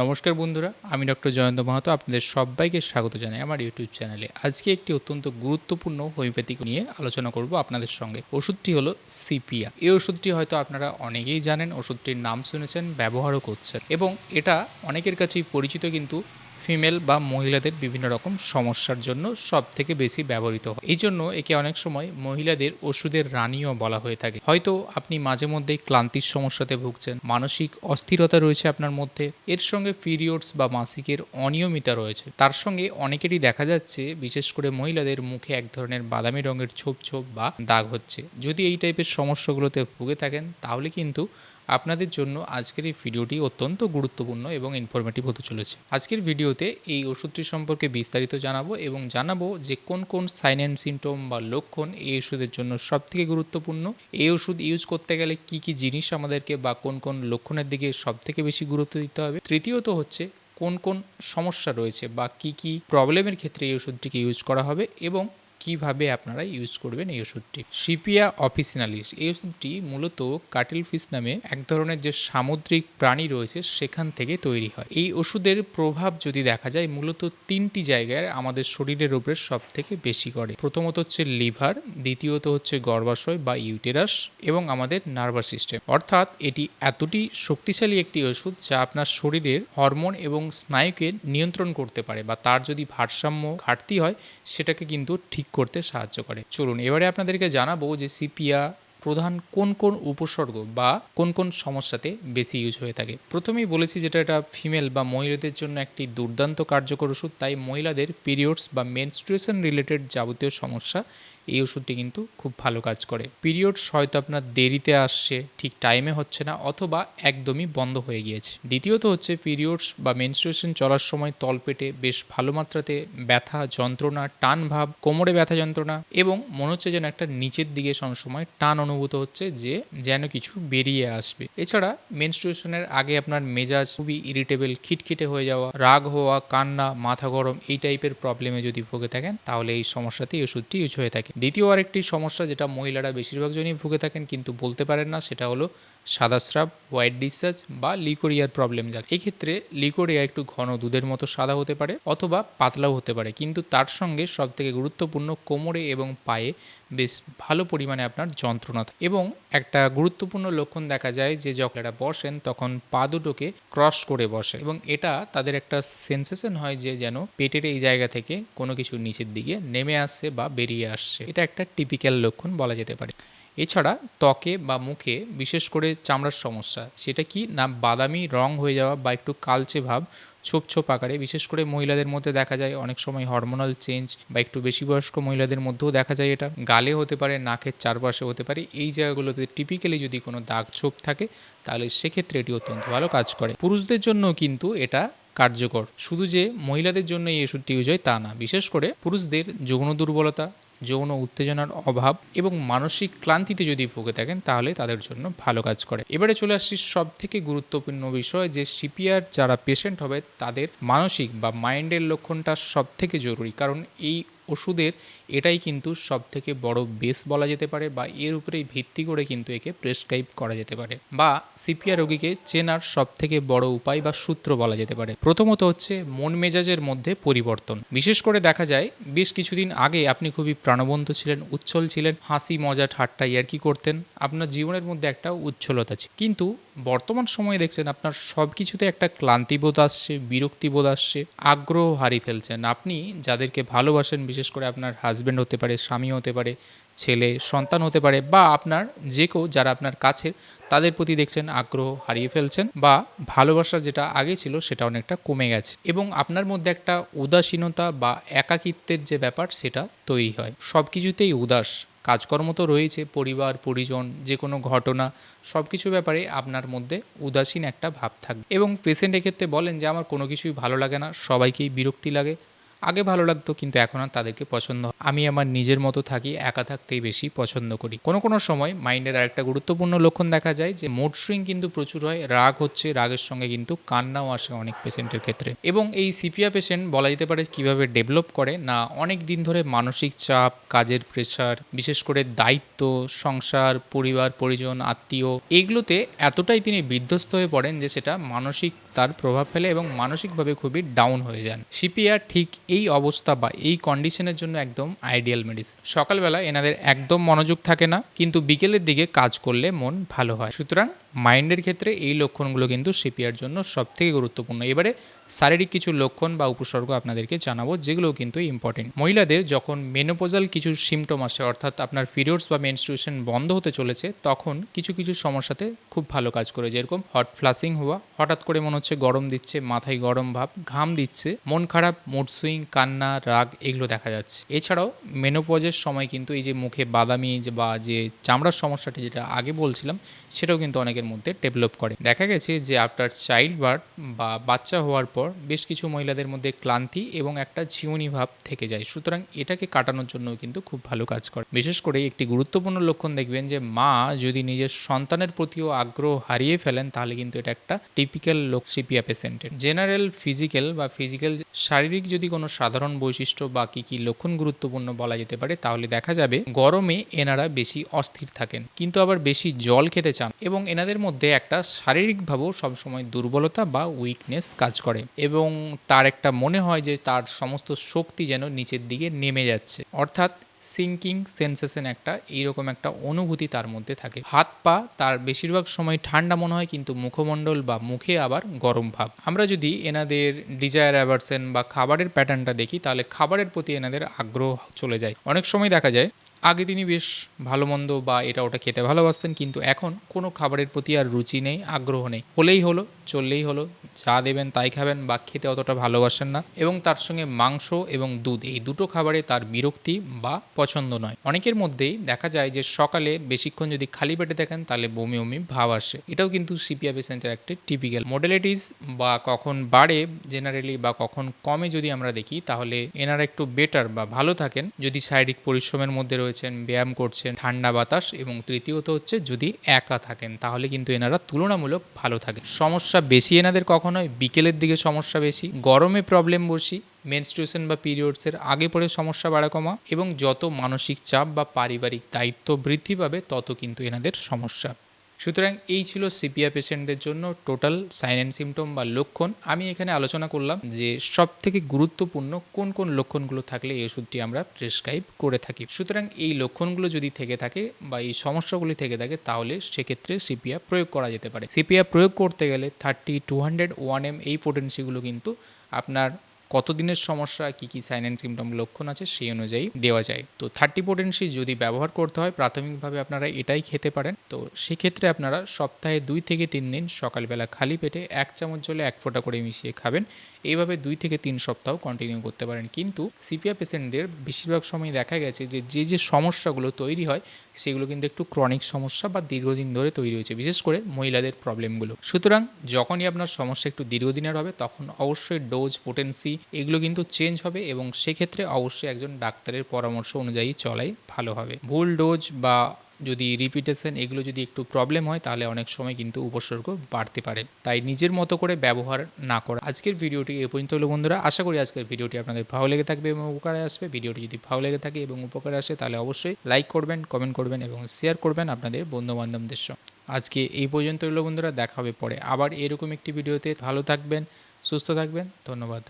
নমস্কার বন্ধুরা, আমি ডক্টর জয়ন্ত মাহাতো, আপনাদের সবাইকে স্বাগত জানাই আমার ইউটিউব চ্যানেলে। আজকে একটি অত্যন্ত গুরুত্বপূর্ণ হোমিওপ্যাথিক নিয়ে আলোচনা করব আপনাদের সঙ্গে। ওষুধটি হলো সিপিয়া। এই ওষুধটি হয়তো আপনারা অনেকেই জানেন, ওষুধটির নাম শুনেছেন, ব্যবহারও করছেন। এবং এটা অনেকের কাছেই পরিচিত, কিন্তু ফিমেল বা মহিলাদের বিভিন্ন রকম সমস্যার জন্য সব থেকে বেশি ব্যবহৃত হয়। এই জন্য একে অনেক সময় মহিলাদের ওষুধের রানীও বলা হয়ে থাকে। হয়তো আপনি মাঝে মধ্যেই ক্লান্তির সমস্যাতে ভুগছেন, মানসিক অস্থিরতা রয়েছে আপনার মধ্যে, এর সঙ্গে পিরিয়ডস বা মাসিকের অনিয়মিতা রয়েছে। তার সঙ্গে অনেকেরই দেখা যাচ্ছে, বিশেষ করে মহিলাদের মুখে এক ধরনের বাদামি রঙের ছোপ ছোপ বা দাগ হচ্ছে। যদি এই টাইপের সমস্যাগুলোতে ভুগে থাকেন, তাহলে কিন্তু আপনাদের জন্য আজকের এই ভিডিওটি অত্যন্ত গুরুত্বপূর্ণ এবং ইনফরমেটিভ হতে চলেছে। আজকের ভিডিওতে এই ওষুধটি সম্পর্কে বিস্তারিত জানাব এবং জানাব যে কোন কোন সাইন অ্যান্ড সিমটম বা লক্ষণ এই ওষুধের জন্য সবথেকে গুরুত্বপূর্ণ, এই ওষুধ ইউজ করতে গেলে কি কি জিনিস আমাদেরকে বা কোন কোন লক্ষণের দিকে সবথেকে বেশি গুরুত্ব দিতে হবে, তৃতীয়ত হচ্ছে কোন কোন সমস্যা রয়েছে বা কি কি প্রবলেমের ক্ষেত্রে এই ওষুধটিকে ইউজ করা হবে এবং কীভাবে আপনারা ইউজ করবেন এই ওষুধটি? সিপিয়া অফিসিনালিস, এই ওষুধটি মূলত কাটিল ফিস নামে এক ধরনের যে সামুদ্রিক প্রাণী রয়েছে সেখান থেকে তৈরি হয়। এই ওষুধের প্রভাব যদি দেখা যায়, মূলত তিনটি জায়গায় আমাদের শরীরের উপরে সব থেকে বেশি করে। প্রথমত হচ্ছে লিভার, দ্বিতীয়ত হচ্ছে গর্ভাশয় বা ইউটেরাস এবং আমাদের নার্ভাস সিস্টেম। অর্থাৎ এটি এতটি শক্তিশালী একটি ওষুধ যা আপনার শরীরের হরমোন এবং স্নায়ুকে নিয়ন্ত্রণ করতে পারে বা তার যদি ভারসাম্য ঘাটতি হয়, সেটাকে কিন্তু ঠিক করতে সাহায্য করে। চলুন, এবারে আপনাদেরকে জানাব যে সিপিয়া প্রধান কোন কোন উপসর্গ বা কোন কোন সমস্যাতে বেশি ইউজ হয়ে থাকে। প্রথমেই বলেছি যেটা এটা ফিমেল বা মহিলাদের জন্য একটি দুর্দান্ত কার্যকর ওষুধ, তাই মহিলাদের পিরিয়ডস বা মেনস্ট্রুয়েশন রিলেটেড যাবতীয় সমস্যা এই ওষুধটি কিন্তু খুব ভালো কাজ করে। পিরিয়ডস হয়তো আপনার দেরিতে আসছে, ঠিক টাইমে হচ্ছে না অথবা একদমই বন্ধ হয়ে গিয়েছে। দ্বিতীয়ত হচ্ছে পিরিয়ডস বা মেনস্ট্রুয়েশন চলার সময় তলপেটে বেশ ভালো মাত্রাতে ব্যথা, যন্ত্রণা, টান ভাব, কোমরে ব্যথা যন্ত্রণা এবং মনে হচ্ছে যেন একটা নিচের দিকে সবসময় টান অনুভূত হচ্ছে যে যেন কিছু বেরিয়ে আসবে। এছাড়া মেনস্ট্রুয়েশনের আগে আপনার মেজাজ খুবই ইরিটেবল খিটখিটে হয়ে যাওয়া, রাগ হওয়া, কান্না, মাথা গরম এই টাইপের প্রবলেমে যদি ভুগে থাকেন তাহলে এই সমস্যাতে ওষুধটি ইউজ হয়ে থাকে। দ্বিতীয় আরেকটি সমস্যা যেটা মহিলারা বেশিরভাগ জনই ভুগে থাকেন কিন্তু বলতে পারেন না, সেটা হলো সাদা স্রাব হোয়াইট ডিসচার্জ বা লিকোরিয়ার প্রবলেম যাক। এক্ষেত্রে লিকোরিয়া একটু ঘন দুধের মতো সাদা হতে পারে অথবা পাতলাও হতে পারে। কিন্তু তার সঙ্গে সবথেকে গুরুত্বপূর্ণ কোমরে এবং পায়ে বেশ ভালো পরিমাণে আপনার যন্ত্রণা এবং একটা গুরুত্বপূর্ণ লক্ষণ দেখা যায় যে, যখন এরা বসেন, তখন পা দুটোকে ক্রস করে বসে এবং এটা তাদের একটা সেন্সেশন হয় যে, যেন পেটের এই জায়গা থেকে কোনো কিছু নিচের দিকে নেমে আসছে বা বেরিয়ে আসছে। এটা একটা টিপিক্যাল লক্ষণ বলা যেতে পারে। এছাড়া ত্বকে বা মুখে বিশেষ করে চামড়ার সমস্যা, সেটা কি না বাদামি রং হয়ে যাওয়া বা একটু কালচে ভাব ছোপ ছোপ আকারে? বিশেষ করে মহিলাদের মধ্যে দেখা যায় অনেক সময় হরমোনাল চেঞ্জ বা একটু বেশি বয়স্ক মহিলাদের মধ্যেও দেখা যায় এটা। গালে হতে পারে, নাকের চারপাশে হতে পারে, এই জায়গাগুলোতে টিপিক্যালি যদি কোনো দাগ ছোপ থাকে, তাহলে সেক্ষেত্রে এটি অত্যন্ত ভালো কাজ করে। পুরুষদের জন্য কিন্তু এটা কার্যকর। শুধু যে মহিলাদের জন্য এই ওষুধটি ইউজ হয় তা না, বিশেষ করে পুরুষদের যৌন দুর্বলতা যৌন উত্তেজনার অভাব এবং মানসিক ক্লান্তিতে যদি ভুগে থাকেন, তাহলে তাদের জন্য ভালো কাজ করে। এবারে চলে আসছি সব থেকে গুরুত্বপূর্ণ বিষয়, যে সিপিআর যারা পেশেন্ট হবে, তাদের মানসিক বা মাইন্ডের লক্ষণটা সব থেকে জরুরি। কারণ এই ওষুধের এটাই কিন্তু সব থেকে বড় বেস বলা যেতে পারে বা এর উপরেই ভিত্তি করে কিন্তু একে প্রেসক্রাইব করা যেতে পারে বা সিপিআর রোগীকে চেনার সব থেকে বড় উপায় বা সূত্র বলা যেতে পারে। প্রথমত হচ্ছে মন মেজাজের মধ্যে পরিবর্তন। বিশেষ করে দেখা যায় বেশ কিছুদিন আগে আপনি খুবই প্রাণবন্ত ছিলেন উচ্ছল ছিলেন হাসি মজা ঠাট্টা ইয়ার্কি করতেন? আপনার জীবনের মধ্যে একটা উচ্ছলতা ছিল। কিন্তু বর্তমান সময়ে দেখছেন আপনার সব কিছুতে একটা ক্লান্তিবোধ আসছে বিরক্তিবোধ আসছে আগ্রহ হারিয়ে ফেলছেন। আপনি যাদেরকে ভালোবাসেন বিশেষ করে আপনার হাজব্যান্ড হতে পারে, স্বামী হতে পারে, ছেলে, সন্তান হতে পারে বা আপনার যে কেউ যারা আপনার কাছের, তাদের প্রতি দেখছেন আগ্রহ হারিয়ে ফেলছেন বা ভালোবাসা যেটা আগে ছিল সেটা অনেকটা কমে গেছে এবং আপনার মধ্যে একটা উদাসীনতা বা একাকিত্বের যে ব্যাপার সেটা তৈরি হয়। সব কিছুতেই উদাস, কাজকর্ম তো রয়েছে, পরিবার, পরিজন যে কোনো ঘটনা সব কিছু ব্যাপারে আপনার মধ্যে উদাসীন একটা ভাব থাকবে এবং পেশেন্ট এক্ষেত্রে বলেন যে, আমার কোনো কিছুই ভালো লাগে না, সবাইকেই বিরক্তি লাগে আগে ভালো লাগতো, কিন্তু এখন আর তাদেরকে পছন্দ। আমি আমার নিজের মতো থাকি, একা থাকতেই বেশি পছন্দ করি। কোনো কোনো সময় মাইন্ডের আরেকটা গুরুত্বপূর্ণ লক্ষণ দেখা যায় যে মুড সুইং কিন্তু প্রচুর হয়, রাগ হচ্ছে, রাগের সঙ্গে কিন্তু কান্নাও আসে অনেক পেশেন্টের ক্ষেত্রে। এবং এই সিপিয়া পেশেন্ট বলা যেতে পারে কীভাবে ডেভেলপ করে না, অনেক দিন ধরে মানসিক চাপ, কাজের প্রেশার বিশেষ করে দায়িত্ব, সংসার, পরিবার, পরিজন, আত্মীয়, এগুলোতে এতটাই তিনি বিধ্বস্ত হয়ে পড়েন যে, সেটা মানসিক তার প্রভাব ফেলে এবং মানসিকভাবে খুবই ডাউন হয়ে যান। সিপিআর ঠিক এই অবস্থা বা এই কন্ডিশনের জন্য একদম আইডিয়াল মেডিসিন সকালবেলা এনাদের একদম মনোযোগ থাকে না, কিন্তু বিকেলের দিকে কাজ করলে মন ভালো হয়। সুতরাং মাইন্ডের ক্ষেত্রে এই লক্ষণগুলো কিন্তু সিপিআর জন্য সবথেকে গুরুত্বপূর্ণ। এবারে শারীরিক কিছু লক্ষণ বা উপসর্গ আপনাদেরকে জানাব যেগুলো কিন্তু ইম্পর্টেন্ট মহিলাদের যখন মেনোপোজাল কিছু সিমটম আসে, অর্থাৎ আপনার পিরিয়ডস বা মেনস্ট্রুয়েশন বন্ধ হতে চলেছে, তখন কিছু কিছু সমস্যাতে খুব ভালো কাজ করে। যেরকম হট ফ্লাশিং হওয়া, হঠাৎ করে মনে হচ্ছে গরম দিচ্ছে, মাথায় গরম ভাব, ঘাম দিচ্ছে, মন খারাপ মুড সুইং কান্না, রাগ, এগুলো দেখা যাচ্ছে। এছাড়াও মেনোপজের সময় কিন্তু এই যে মুখে বাদামি বা যে চামড়ার সমস্যাটি যেটা আগে বলছিলাম, সেটাও কিন্তু অনেকের মধ্যে ডেভেলপ করে। দেখা গেছে যে আফটার চাইল্ড বার্থ বা বাচ্চা হওয়ার পর বেশ কিছু মহিলাদের মধ্যে ক্লান্তি এবং একটা ঝিমুনি ভাব থেকে যায়। সুতরাং এটাকে কাটানোর জন্য কিন্তু খুব ভালো কাজ করে। বিশেষ করে একটি গুরুত্বপূর্ণ লক্ষণ দেখবেন যে মা যদি নিজের সন্তানের প্রতিও আগ্রহ হারিয়ে ফেলেন, তাহলে কিন্তু এটা একটা টিপিক্যাল লোক সিপিয়া পেশেন্টের জেনারেল ফিজিক্যাল বা ফিজিক্যাল শারীরিক যদি কোনো সাধারণ বৈশিষ্ট্য বা কী কী লক্ষণ গুরুত্বপূর্ণ বলা যেতে পারে, তাহলে দেখা যাবে গরমে এনারা বেশি অস্থির থাকেন, কিন্তু আবার বেশি জল খেতে চান এবং এনাদের মধ্যে একটা শারীরিকভাবেও সবসময় দুর্বলতা বা উইকনেস কাজ করে এবং তার একটা মনে হয় যে তার সমস্ত শক্তি যেন নিচের দিকে নেমে যাচ্ছে। অর্থাৎ সিঙ্কিং সেন্সেশন একটা এইরকম একটা অনুভূতি তার মধ্যে থাকে। হাত পা তার বেশিরভাগ সময় ঠান্ডা মনে হয় কিন্তু মুখমণ্ডল বা মুখে আবার গরম ভাব। আমরা যদি এনাদের ডিজায়ার অ্যাভারসেন বা খাবারের প্যাটার্নটা দেখি তাহলে খাবারের প্রতি এনাদের আগ্রহ চলে যায়। অনেক সময় দেখা যায় আগে তিনি বেশ ভালো মন্দ বা এটা ওটা খেতে ভালোবাসতেন, কিন্তু এখন কোনো খাবারের প্রতি আর রুচি নেই, আগ্রহ নেই। হলেই হলো, চললেই হলো, যা দেবেন তাই খাবেন বা খেতে অতটা ভালোবাসেন না এবং তার সঙ্গে মাংস এবং দুধ, এই দুটো খাবারে তার বিরক্তি বা পছন্দ নয়। অনেকের মধ্যেই দেখা যায় যে সকালে বেশিক্ষণ যদি খালি পেটে দেখেন, তাহলে বমি বমি ভাব আসে। এটাও কিন্তু সিপিআ পেশেন্টের একটা টিপিক্যাল মডেলিটিস বা কখন বাড়ে জেনারেলি বা কখন কমে যদি আমরা দেখি, তাহলে এনারা একটু বেটার বা ভালো থাকেন। যদি শারীরিক পরিশ্রমের মধ্যে রয়েছেন, ব্যায়াম করছেন, ঠান্ডা বাতাস এবং তৃতীয়ত হচ্ছে যদি একা থাকেন, তাহলে কিন্তু এনারা তুলনামূলক ভালো থাকেন। সমস্যা বেশি এনাদের কখন হয় বিকেলের দিকে সমস্যা বেশি, গরমে প্রবলেম বসি মেনস্ট্রুয়েশন বা পিরিয়ডসের আগে পরে সমস্যা বাড়া কমা এবং যত মানসিক চাপ বা পারিবারিক দায়িত্ব বৃদ্ধি পাবে, তত কিন্তু এনাদের সমস্যা। সুতরাং এই ছিল সিপিআ পেশেন্টদের জন্য টোটাল সাইন অ্যান্ড সিমটম বা লক্ষণ। আমি এখানে আলোচনা করলাম যে সব থেকে গুরুত্বপূর্ণ কোন কোন লক্ষণগুলো থাকলে এই ওষুধটি আমরা প্রেসক্রাইব করে থাকি। সুতরাং এই লক্ষণগুলো যদি থেকে থাকে বা এই সমস্যাগুলি থেকে থাকে, তাহলে সেক্ষেত্রে সিপিআ প্রয়োগ করা যেতে পারে। সিপিআ প্রয়োগ করতে গেলে thirty two hundred one M এই পোটেন্সিগুলো কিন্তু আপনার কতদিনের সমস্যা, কী কী সাইন অ্যান্ড সিমটম লক্ষণ আছে সেই অনুযায়ী দেওয়া যায়। তো থার্টি পোটেন্সি যদি ব্যবহার করতে হয়, প্রাথমিকভাবে আপনারা এটাই খেতে পারেন। তো সেক্ষেত্রে আপনারা সপ্তাহে দুই থেকে তিন দিন সকালবেলা খালি পেটে এক চামচ জলে এক ফোঁটা করে মিশিয়ে খাবেন। এইভাবে দুই থেকে তিন সপ্তাহ কন্টিনিউ করতে পারেন। কিন্তু সিপিআ পেশেন্টদের বেশিরভাগ সময় দেখা গেছে যে যে যে সমস্যাগুলো তৈরি হয়, সেগুলো কিন্তু একটু ক্রনিক সমস্যা বা দীর্ঘদিন ধরে তৈরি হয়েছে, বিশেষ করে মহিলাদের প্রবলেমগুলো সুতরাং যখনই আপনার সমস্যা একটু দীর্ঘদিনের হবে, তখন অবশ্যই ডোজ পোটেন্সি এগুলো কিন্তু চেঞ্জ হবে এবং সেক্ষেত্রে অবশ্যই একজন ডাক্তারের পরামর্শ অনুযায়ী চলাই ভালো হবে। ভুল ডোজ বা যদি রিপিটেশন এগুলো যদি একটু প্রবলেম হয়, তাহলে অনেক সময় কিন্তু উপসর্গ বাড়তে পারে। তাই নিজের মতো করে ব্যবহার না করা। আজকের ভিডিওটি এ পর্যন্ত হলো বন্ধুরা। আশা করি আজকের ভিডিওটি আপনাদের ভালো লেগে থাকবে এবং উপকারে আসবে। ভিডিওটি যদি ভালো লেগে থাকে এবং উপকারে আসে, তাহলে অবশ্যই লাইক করবেন কমেন্ট করবেন এবং শেয়ার করবেন আপনাদের বন্ধু বান্ধবদের সঙ্গে। আজকে এই পর্যন্ত হলো বন্ধুরা। দেখা হবে পরে আবার এরকম একটি ভিডিওতে। ভালো থাকবেন, সুস্থ থাকবেন। ধন্যবাদ।